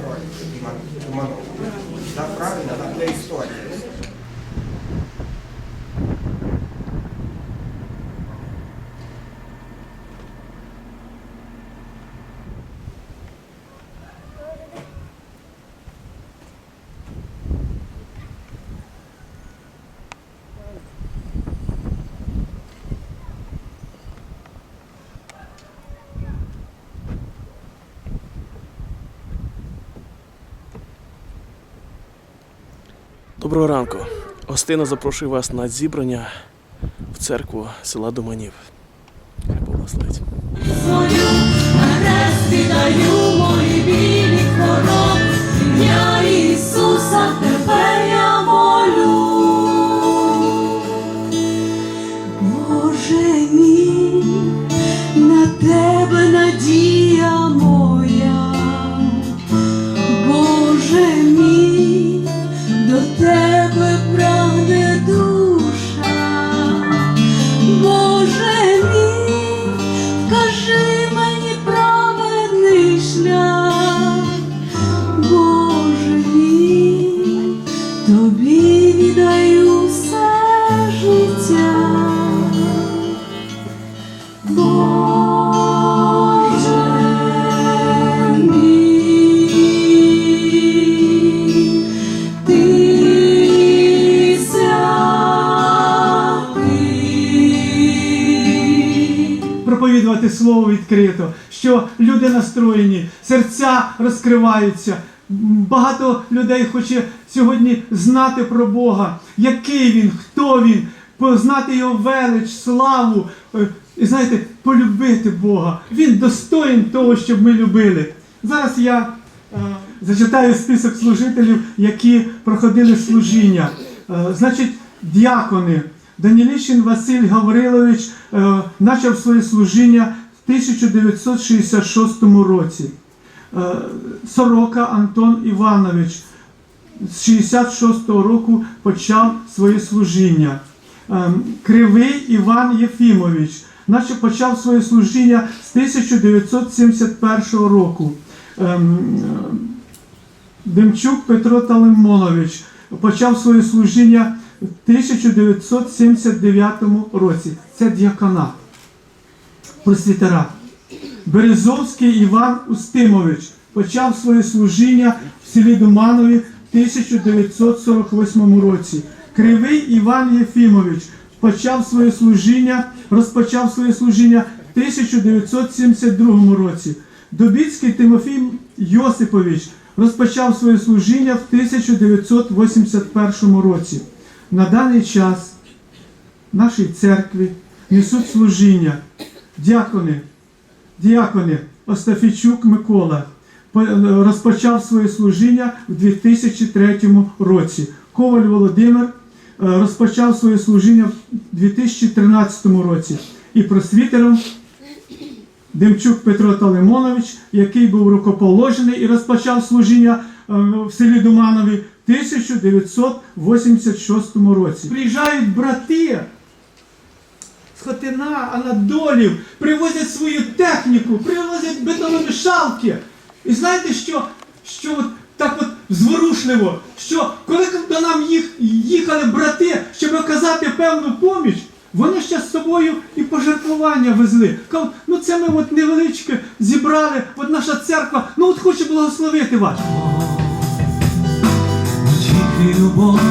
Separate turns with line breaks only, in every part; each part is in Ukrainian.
герой
Доброго ранку. Гостина запрошую вас на зібрання в церкву села Думанів. Хай благословить.
Свою хрест віддаю мої білі хвороб,
розкриваються. Багато людей хоче сьогодні знати про Бога, який він, хто він, познати його велич, славу. е, І знаєте, полюбити Бога. Він достоїн того, щоб ми любили. Зараз я е, зачитаю список служителів, які проходили служіння. Е, значить, діакони. Данілічин Василь Гаврилович е, почав своє служіння в 1966 році. Е, Сорока Антон Іванович з 66-го року почав своє служіння. Е, Кривий Іван Єфімович наче почав своє служіння з 1971 року. Е, Демчук Петро Талимонович почав своє служіння в 1979 році. Це діаконат, просвітера. Березовський Іван Устимович почав своє служіння в селі Думанові в 1948 році. Кривий Іван Єфімович почав своє служіння, розпочав своє служіння в 1972 році. Добіцький Тимофій Йосипович розпочав своє служіння в 1981 році. На даний час нашій церкві несуть служіння діакони, діакони Остафійчук Микола по- розпочав своє служіння в 2003 році. Коваль Володимир е, розпочав своє служіння в 2013 році. І просвітером Демчук Петро Талимонович, який був рукоположений і розпочав служіння е, в селі Думанові в 1986 році. Приїжджають брати Хотина, Анадолів, привозять свою техніку, привозять бетономішалки. І знаєте, що, що от так от зворушливо, що коли до нам їх, їхали брати, щоб оказати певну поміч, вони ще з собою і пожертвування везли. Кажуть, ну це ми от невеличке зібрали, от наша церква, ну от хоче благословити вас.
Тільки любові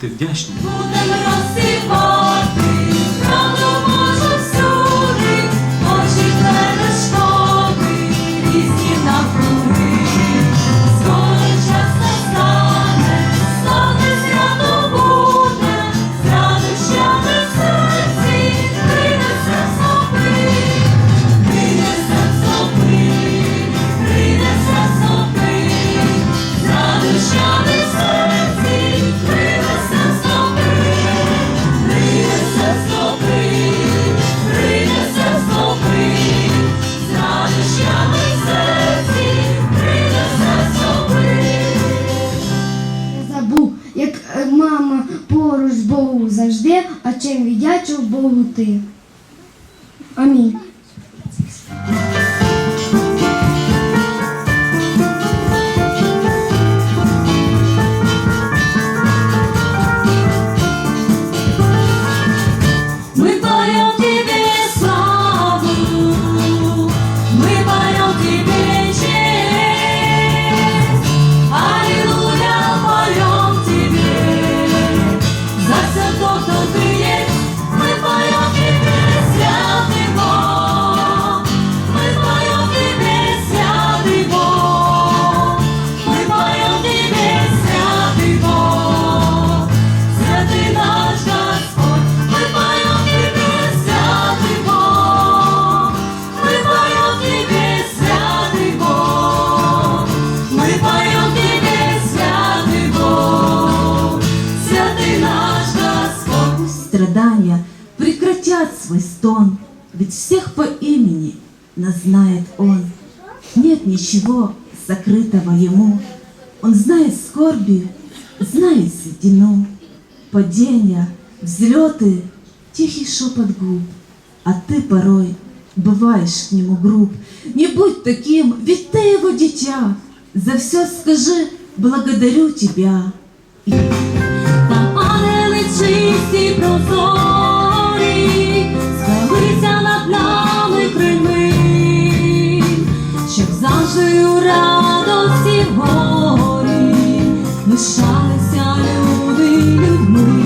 бути
вдячним. скорби, зная седину, падения, взлеты, тихий шепот губ, а ты порой бываешь к нему груб. Не будь таким, ведь ты его дитя, за все скажи благодарю тебя.
И... Попадали чисті прозорі, Звелися над нами крими, щоб завжди лишалися люди людьми.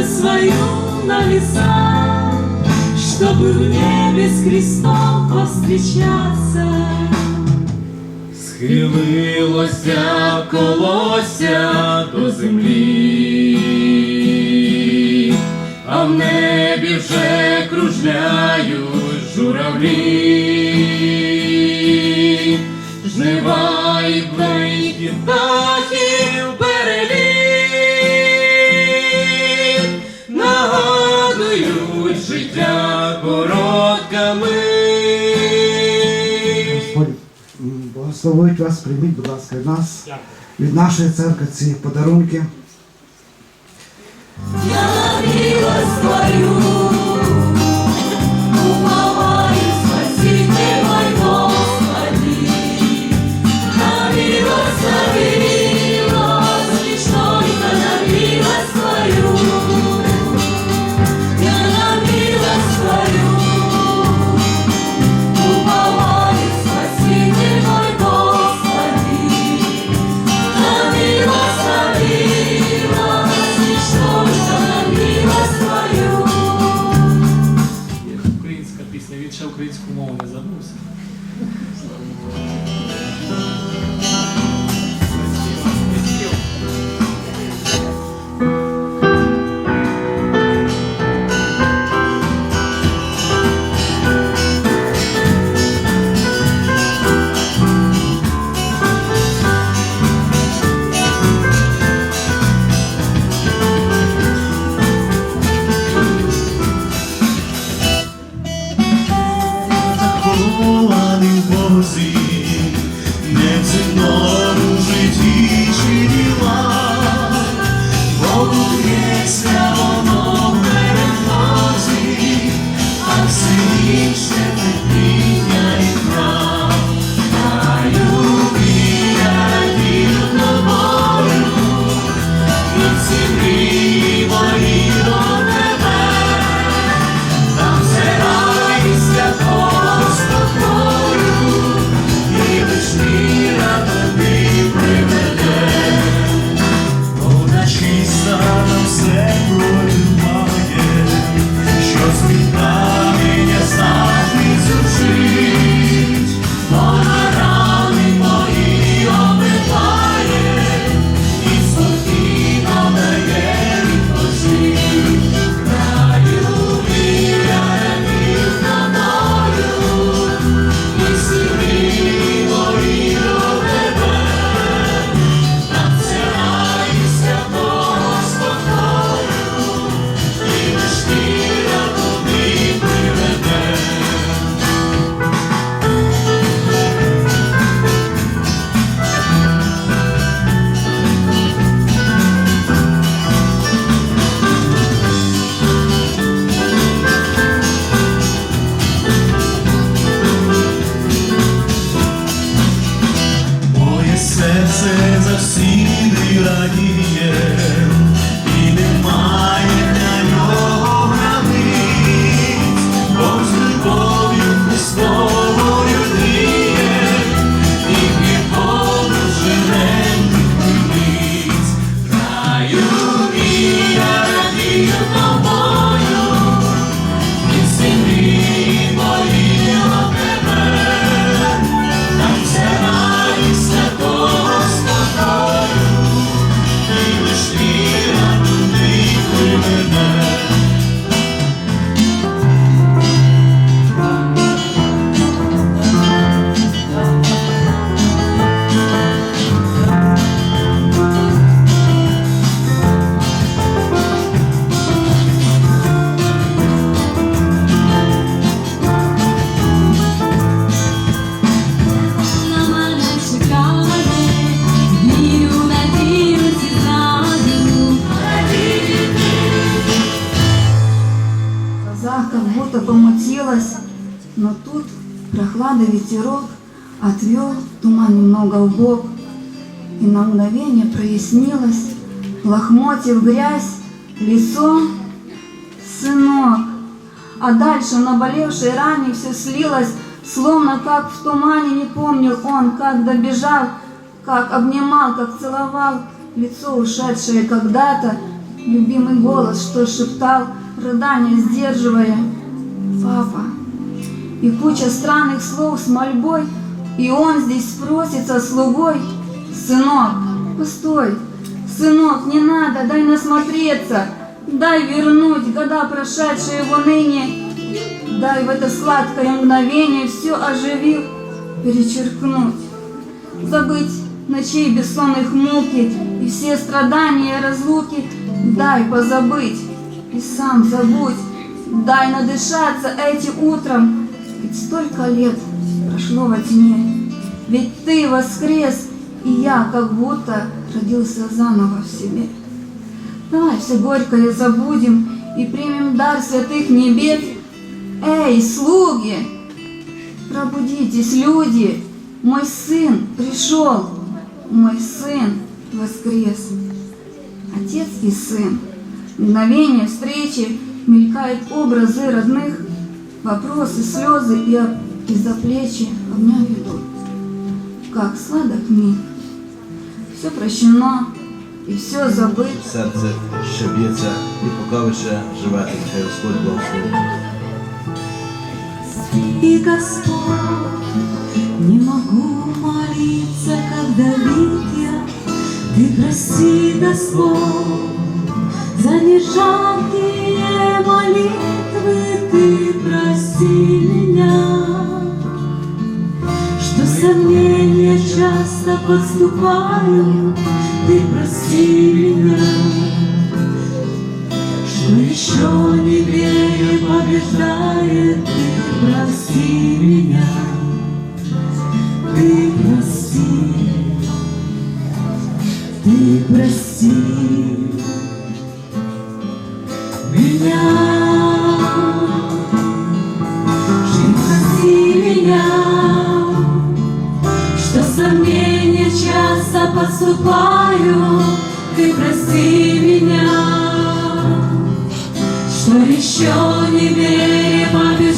жизнь мы свою на веса, Чтобы в небе с Христом повстречаться.
Схилилося колося до землі, а в небі вже кружляють журавлі, жнива і близькі птахів
благословить вас, прийміть, будь ласка, від нас, від нашої церкви ці подарунки.
Я
захований в Бозі, не земному житті чи діла, Богу єся
ветерок отвел туман немного в бок, и на мгновение прояснилось, лохмотья в грязь, лицо, сынок. А дальше на болевшей ране все слилось, словно как в тумане, не помнил он, как добежал, как обнимал, как целовал лицо ушедшее когда-то, любимый голос, что шептал, рыдания сдерживая. Папа. И куча странных слов с мольбой, и он здесь просится слугой. Сынок, постой, сынок, не надо, дай насмотреться, дай вернуть года прошедшие в уныние, дай в это сладкое мгновение все оживив, перечеркнуть, забыть ночей бессонных муки и все страдания разлуки, дай позабыть и сам забудь, дай надышаться этим утром, ведь столько лет прошло во тьме, ведь ты воскрес, и я как будто родился заново в себе. Давай все горькое забудем и примем дар святых небес. Эй, слуги, пробудитесь, люди, мой сын пришел, мой сын воскрес. Отец и сын, мгновение встречи, мелькают образы родных, вопросы, слезы и, об- и за плечи обня ведут. Как сладок миг, все прощено и все забыто.
серце ще б'ється, і поки ви ще живете, нехай Господь благословить.
И Господь, не могу молиться, как Давид я. Ты прости, Господь, за нежалкие молитвы Ты прости меня. Что сомнения часто подступают, Ты прости меня. Что еще не вере побеждает, ты прости меня, ты прости, ты прости часто подступаю, ты прости меня. Что еще не верю побеждает,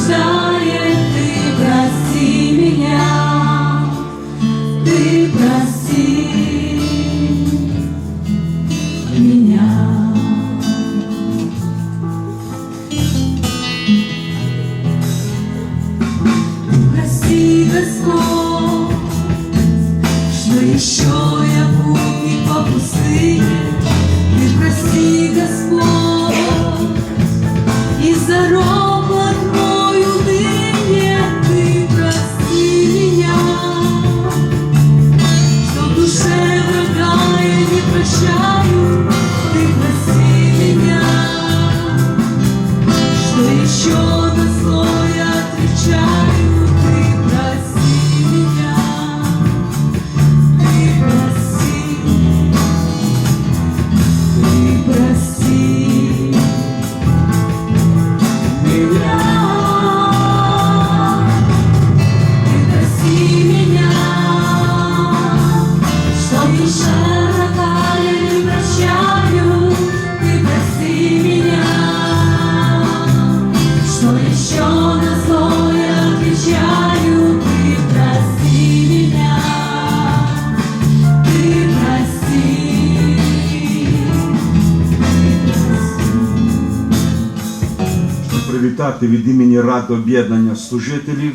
привітати від імені Ради об'єднання служителів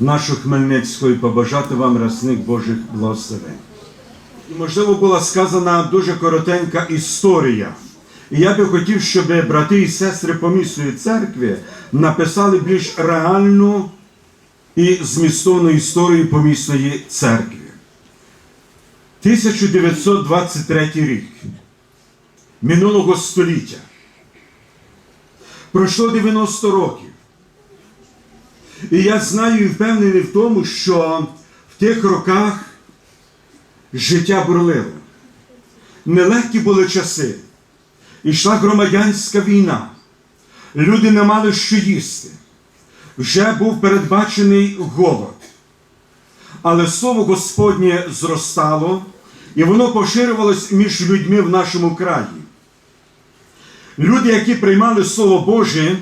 нашого Хмельницького і побажати вам рясних Божих благословень. І, можливо, була сказана дуже коротенька історія. І я би хотів, щоб брати і сестри помісної церкви написали більш реальну і змістовну історію помісної церкви. 1923 рік минулого століття. Пройшло 90 років. І я знаю і впевнений в тому, що в тих роках життя бурлило. Нелегкі були часи. Ішла громадянська війна. Люди не мали що їсти. Вже був передбачений голод. Але слово Господнє зростало, і воно поширювалось між людьми в нашому краї. Люди, які приймали Слово Боже,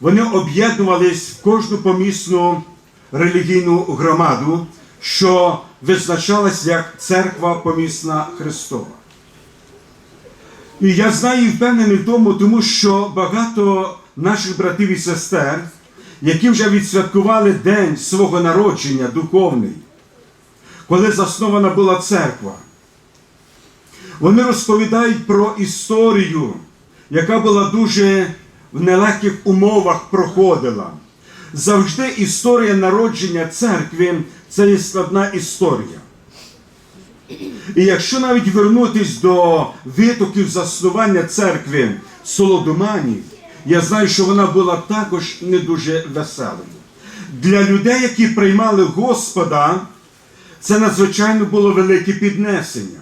вони об'єднувались в кожну помісну релігійну громаду, що визначалась як церква помісна Христова. І я знаю і впевнений в тому, тому що багато наших братів і сестер, які вже відсвяткували день свого народження духовний, коли заснована була церква, вони розповідають про історію, яка була дуже в нелегких умовах проходила. Завжди історія народження церкви це є складна історія. І якщо навіть вернутись до витоків заснування церкви Солодоманів, я знаю, що вона була також не дуже веселою. Для людей, які приймали Господа, це надзвичайно було велике піднесення.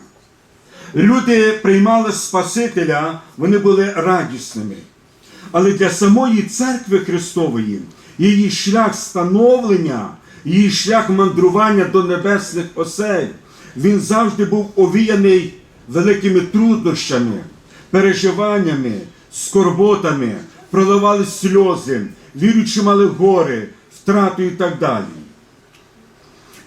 Люди приймали Спасителя, вони були радісними. Але для самої церкви Христової її шлях становлення, її шлях мандрування до небесних осель, він завжди був овіяний великими труднощами, переживаннями, скорботами, проливали сльози, віруючи мали гори, втрату і так далі.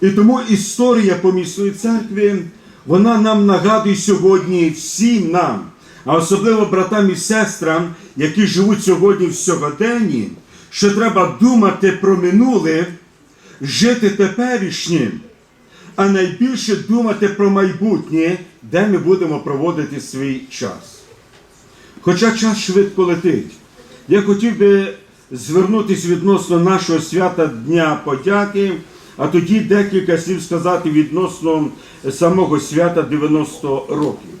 І тому історія помісної церкви, вона нам нагадує сьогодні всім нам, а особливо братам і сестрам, які живуть сьогодні в сьогоденні, що треба думати про минуле, жити теперішнім, а найбільше думати про майбутнє, де ми будемо проводити свій час. Хоча час швидко летить, я хотів би звернутися відносно нашого свята Дня подяки, а тоді декілька слів сказати відносно самого свята 90 років.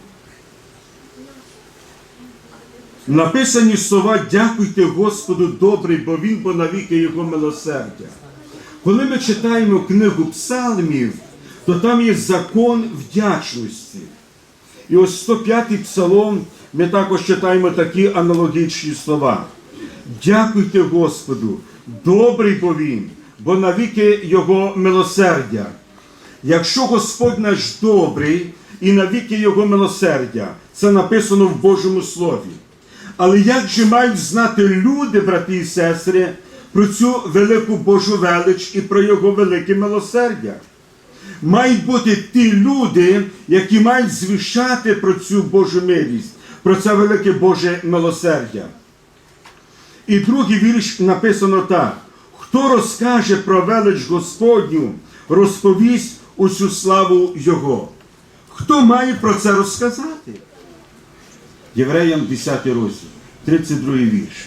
Написані слова дякуйте Господу добрий, бо Він бо навіки Його милосердя. Коли ми читаємо книгу псалмів, то там є закон вдячності. І ось 105-й псалом ми також читаємо такі аналогічні слова. Дякуйте Господу, добрий бо Він, бо навіки Його милосердя. Якщо Господь наш добрий і навіки Його милосердя, це написано в Божому Слові. Але як же мають знати люди, брати і сестри, про цю велику Божу велич і про Його велике милосердя? Мають бути ті люди, які мають звіщати про цю Божу милість, про це велике Боже милосердя. І другий вірш написано так: хто розкаже про велич Господню, розповість усю славу Його. Хто має про це розказати? Євреям 10 розділ, 32 вірш.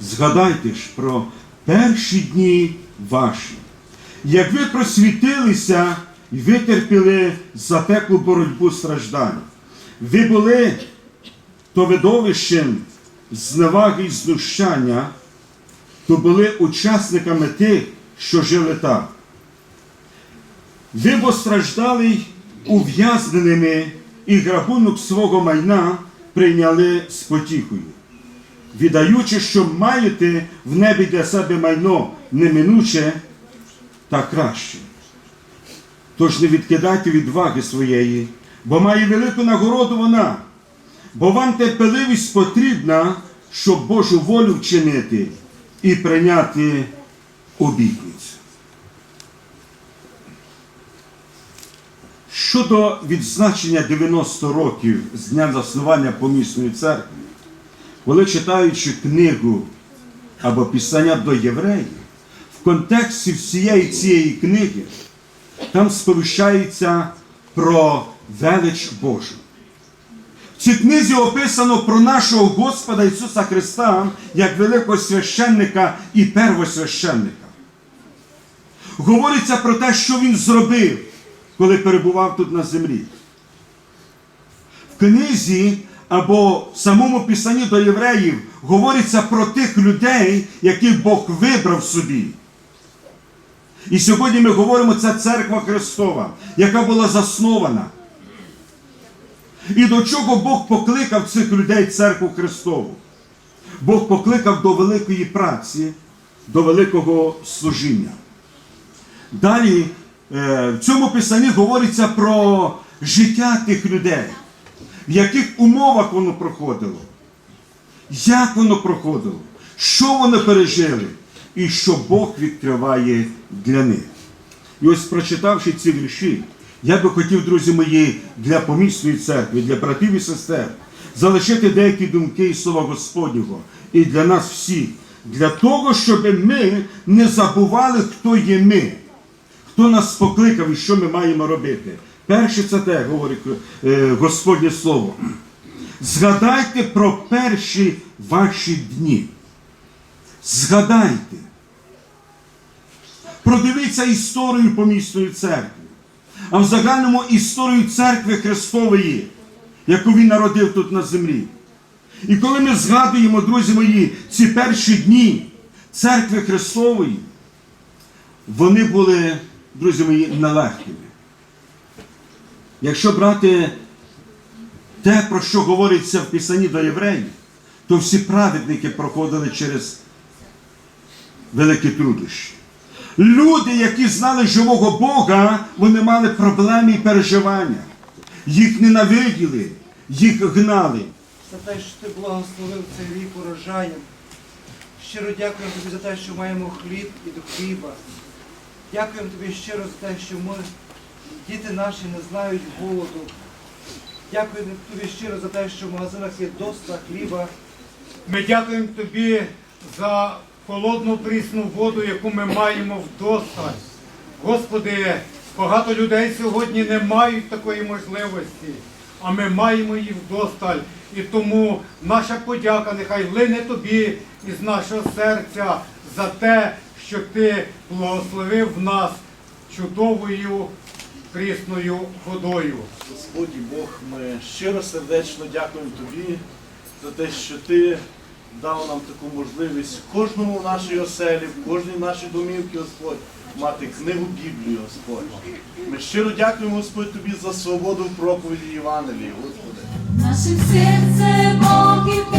Згадайте ж про перші дні ваші, як ви просвітилися і витерпіли запеклу боротьбу страждань. Ви були то видовищем зневаги і знущання, то були учасниками тих, що жили так. Ви бо страждали ув'язненими і грабунок свого майна прийняли з потіхою, віддаючи, що маєте в небі для себе майно неминуче та краще. Тож не відкидайте відваги своєї, бо має велику нагороду вона, бо вам терпеливість потрібна, щоб Божу волю вчинити і прийняти обітницю. Щодо відзначення 90 років з дня заснування помісної церкви, коли читаючи книгу або писання до євреїв, в контексті всієї цієї книги там сповіщається про велич Божу. Цій книзі описано про нашого Господа Ісуса Христа як великого священника і первосвященника. Говориться про те, що Він зробив, коли перебував тут на землі. В книзі або в самому писанні до євреїв говориться про тих людей, яких Бог вибрав собі. І сьогодні ми говоримо, це церква Христова, яка була заснована. І до чого Бог покликав цих людей церкву Христову? Бог покликав до великої праці, до великого служіння. Далі е, в цьому писанні говориться про життя тих людей, в яких умовах воно проходило, як воно проходило, що вони пережили, і що Бог відкриває для них. І ось прочитавши ці вірші, я би хотів, друзі мої, для помісної церкви, для братів і сестер, залишити деякі думки і слова Господнього і для нас всіх, для того, щоб ми не забували, хто є ми, хто нас покликав і що ми маємо робити. Перше це те, говорить е, Господнє Слово. Згадайте про перші ваші дні. Згадайте. Продивіться історію помісної церкви, а в загальному історію церкви Христової, яку він народив тут на землі. І коли ми згадуємо, друзі мої, ці перші дні церкви Христової, вони були, друзі мої, нелегкими. Якщо брати те, про що говориться в Писанні до євреїв, то всі праведники проходили через великі труднощі. Люди, які знали живого Бога, вони мали проблеми і переживання. Їх ненавиділи, їх гнали.
За те, що ти благословив цей рік урожаєм. Щиро дякуємо тобі за те, що маємо хліб і до хліба. Дякуємо тобі щиро за те, що ми, діти наші, не знають голоду. Дякуємо тобі щиро за те, що в магазинах є доста хліба.
Ми дякуємо тобі за холодну прісну воду, яку ми маємо вдосталь. Господи, багато людей сьогодні не мають такої можливості, а ми маємо її вдосталь. І тому наша подяка нехай лине тобі із нашого серця за те, що ти благословив нас чудовою прісною водою.
Господь Бог, ми щиро сердечно дякуємо Тобі за те, що Ти дав нам таку можливість в кожному нашій оселі, в кожній нашій домівці, Господь, мати книгу Біблію, Господь. Ми щиро дякуємо, Господь, Тобі за свободу в проповіді Євангелії, Господи.
Наше серце Бог и